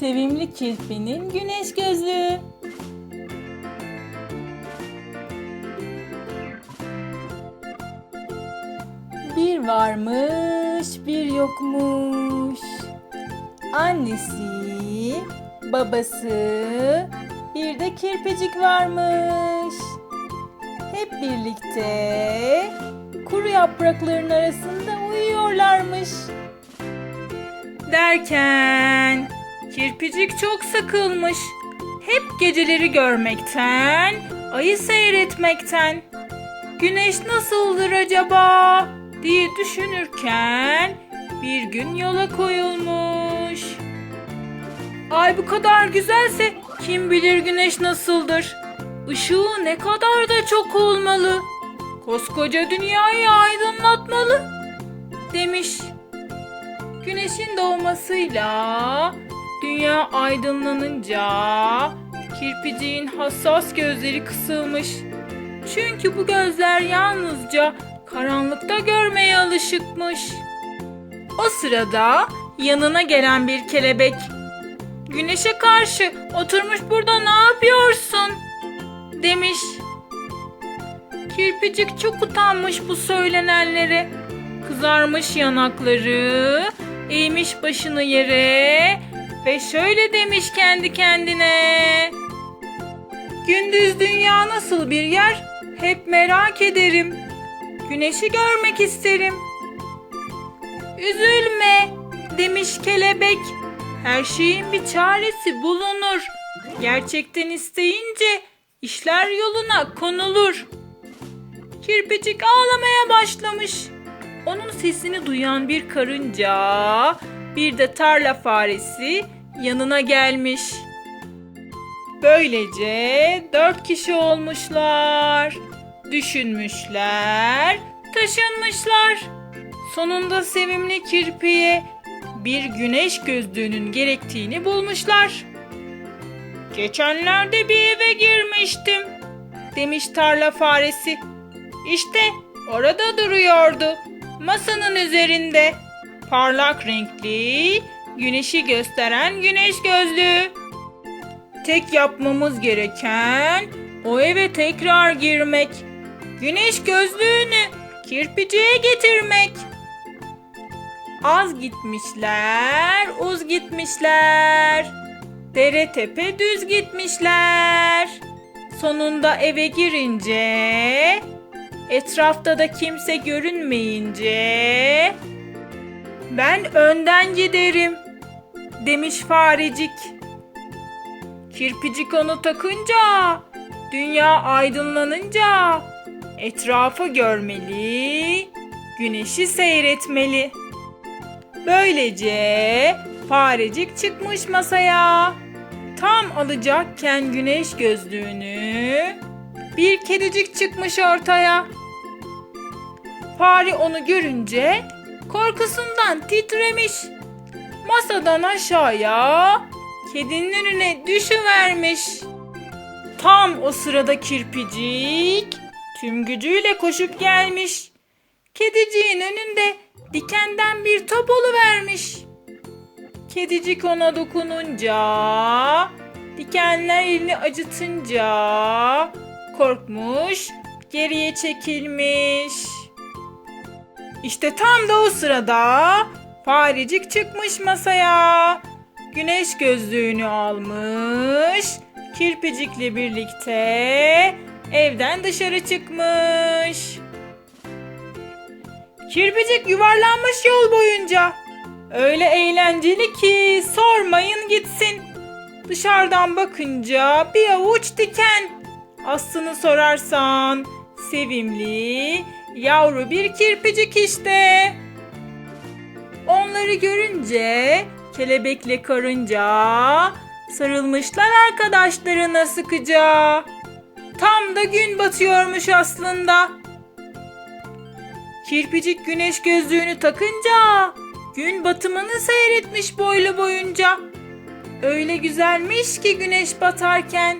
Sevimli kirpinin güneş gözlüğü. Bir varmış, bir yokmuş. Annesi, babası, bir de kirpicik varmış. Hep birlikte kuru yaprakların arasında uyuyorlarmış. Derken kirpicik çok sıkılmış. Hep geceleri görmekten, ayı seyretmekten. Güneş nasıldır acaba diye düşünürken bir gün yola koyulmuş. Ay bu kadar güzelse kim bilir güneş nasıldır? Işığı ne kadar da çok olmalı. Koskoca dünyayı aydınlatmalı demiş. Güneşin doğmasıyla dünya aydınlanınca kirpiciğin hassas gözleri kısılmış. Çünkü bu gözler yalnızca karanlıkta görmeye alışıkmış. O sırada yanına gelen bir kelebek Güneşe karşı oturmuş burada ne yapıyorsun? demiş. Kirpicik çok utanmış bu söylenenlere. Kızarmış yanakları, eğmiş başını yere ve şöyle demiş kendi kendine. Gündüz dünya nasıl bir yer? Hep merak ederim. Güneşi görmek isterim. Üzülme demiş kelebek. Her şeyin bir çaresi bulunur. Gerçekten isteyince işler yoluna konulur. Kirpicik ağlamaya başlamış. Onun sesini duyan bir karınca, bir de tarla faresi yanına gelmiş. Böylece dört kişi olmuşlar. Düşünmüşler, taşınmışlar. Sonunda sevimli kirpiye bir güneş gözlüğünün gerektiğini bulmuşlar. Geçenlerde bir eve girmiştim, demiş tarla faresi. İşte orada duruyordu, masanın üzerinde. Parlak renkli, güneşi gösteren güneş gözlüğü. Tek yapmamız gereken o eve tekrar girmek. Güneş gözlüğünü kirpiciye getirmek. Az gitmişler, uz gitmişler. Dere tepe düz gitmişler. Sonunda eve girince, etrafta da kimse görünmeyince ben önden giderim demiş farecik. Kirpicik onu takınca, dünya aydınlanınca etrafı görmeli, güneşi seyretmeli. Böylece farecik çıkmış masaya. Tam alacakken güneş gözlüğünü bir kedicik çıkmış ortaya. Fare onu görünce korkusundan titremiş. Masadan aşağıya kedinin önüne düşüvermiş. Tam o sırada kirpicik tüm gücüyle koşup gelmiş. Kediciğin önünde dikenden bir top vermiş. Kedicik ona dokununca, dikenler elini acıtınca korkmuş, geriye çekilmiş. İşte tam da o sırada farecik çıkmış masaya. Güneş gözlüğünü almış, kirpicikle birlikte evden dışarı çıkmış. Kirpicik yuvarlanmış yol boyunca. Öyle eğlenceli ki sormayın gitsin. Dışarıdan bakınca bir avuç diken. Aslını sorarsan sevimli yavru bir kirpicik işte. Onları görünce kelebekle karınca sarılmışlar arkadaşlarına sıkıca. Tam da gün batıyormuş aslında. Kirpicik güneş gözlüğünü takınca gün batımını seyretmiş boylu boyunca. Öyle güzelmiş ki güneş batarken.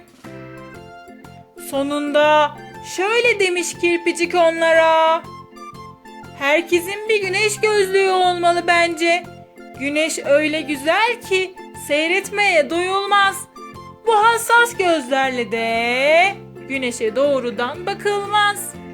Sonunda şöyle demiş kirpicik onlara. Herkesin bir güneş gözlüğü olmalı bence. Güneş öyle güzel ki seyretmeye doyulmaz. Bu hassas gözlerle de güneşe doğrudan bakılmaz.''